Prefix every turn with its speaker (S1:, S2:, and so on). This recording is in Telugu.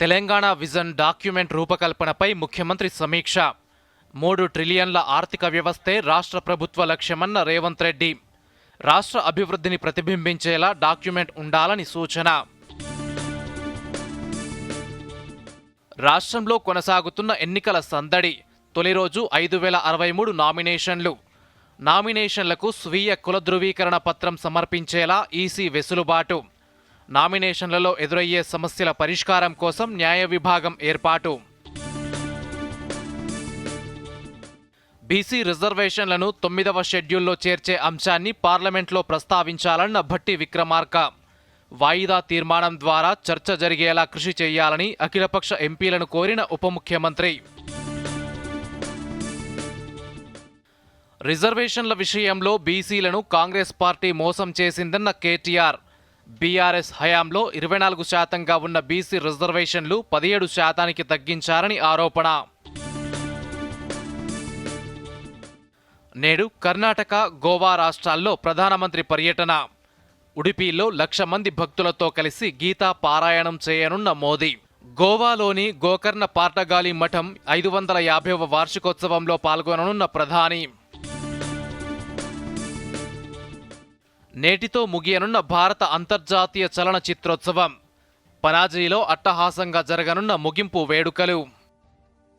S1: తెలంగాణ విజన్ డాక్యుమెంట్ రూపకల్పనపై ముఖ్యమంత్రి సమీక్ష. మూడు ట్రిలియన్ల ఆర్థిక వ్యవస్థే రాష్ట్ర ప్రభుత్వ లక్ష్యమన్న రేవంత్ రెడ్డి. రాష్ట్ర అభివృద్ధిని ప్రతిబింబించేలా డాక్యుమెంట్ ఉండాలని సూచన. రాష్ట్రంలో కొనసాగుతున్న ఎన్నికల సందడి. తొలి రోజు ఐదు వేల అరవై మూడు నామినేషన్లు. నామినేషన్లకు స్వీయ కుల ధృవీకరణ పత్రం సమర్పించేలా ఈసీ వెసులుబాటు. నామినేషన్లలో ఎదురయ్యే సమస్యల పరిష్కారం కోసం న్యాయ విభాగం ఏర్పాటు. బీసీ రిజర్వేషన్లను తొమ్మిదవ షెడ్యూల్లో చేర్చే అంశాన్ని పార్లమెంట్లో ప్రస్తావించాలన్న భట్టి విక్రమార్క. వాయిదా తీర్మానం ద్వారా చర్చ జరిగేలా కృషి చేయాలని అఖిలపక్ష ఎంపీలను కోరిన ఉప ముఖ్యమంత్రి. రిజర్వేషన్ల విషయంలో బీసీలను కాంగ్రెస్ పార్టీ మోసం చేసిందన్న కేటీఆర్. బీఆర్ఎస్ హయాంలో ఇరవై నాలుగు శాతంగా ఉన్న బీసీ రిజర్వేషన్లు పదిహేడు శాతానికి తగ్గించారని ఆరోపణ. నేడు కర్ణాటక గోవా రాష్ట్రాల్లో ప్రధానమంత్రి పర్యటన. ఉడిపిలో లక్ష మంది భక్తులతో కలిసి గీతా పారాయణం చేయనున్న మోదీ. గోవాలోని గోకర్ణ పార్టగాలి మఠం ఐదు వందల యాభైవ వార్షికోత్సవంలో పాల్గొననున్న ప్రధాని. నేటితో ముగియనున్న భారత అంతర్జాతీయ చలనచిత్రోత్సవం. పనాజీలో అట్టహాసంగా జరగనున్న ముగింపు వేడుకలు.